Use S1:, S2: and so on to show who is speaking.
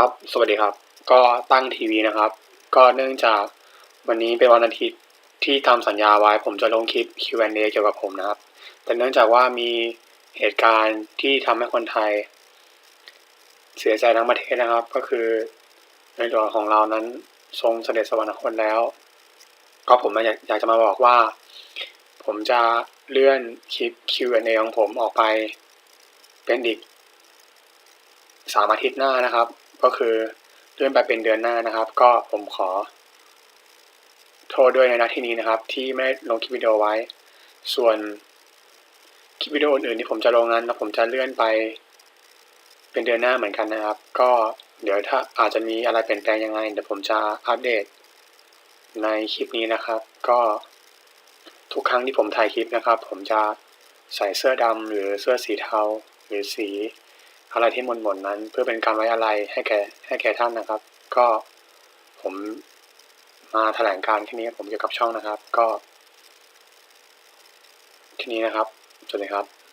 S1: ครับ สวัสดีครับ ก็ตั้งทีวีนะครับ ก็เนื่องจากวันนี้เป็นวันอาทิตย์ที่ทำสัญญาไว้ ผมจะลงคลิป Q&A เกี่ยวกับผมนะครับ แต่เนื่องจากว่ามีเหตุการณ์ที่ทำให้คนไทย เสียใจทั้งประเทศนะครับ ก็คือในหลวงของเรานั้นทรงเสด็จสวรรคตแล้ว ก็ผมอยากอยากจะมาบอกว่า ผมจะเลื่อนคลิป Q&A ของผมออกไป เป็นอีกสามอาทิตย์หน้านะครับ ก็คือเลื่อนไปเป็นเดือนหน้านะครับ ก็ผมขอ โทษด้วยในนาที่นี้นะครับ ที่ไม่ลงคลิปวิดีโอไว้ ส่วนคลิปวิดีโออื่นๆที่ผมจะลงนั้นแล้วผมจะเลื่อนไปเป็นเดือนหน้าเหมือนกันนะครับ ก็เดี๋ยวถ้าอาจจะมีอะไรเปลี่ยนแปลงยังไงเดี๋ยวผมจะอัปเดตในคลิปนี้นะครับ ก็ทุกครั้งที่ผมถ่ายคลิปนะครับ ผมจะใส่เสื้อดำหรือเสื้อสีเทาหรือสี อะไรที่หม่นๆนั้น เพื่อเป็นการไว้อะไรให้แก่ให้แก่ท่านนะครับ ก็ผมมาแถลงการที่นี้ผมเกี่ยวกับช่องนะครับ ก็ ที่นี้นะครับสวัสดีครับ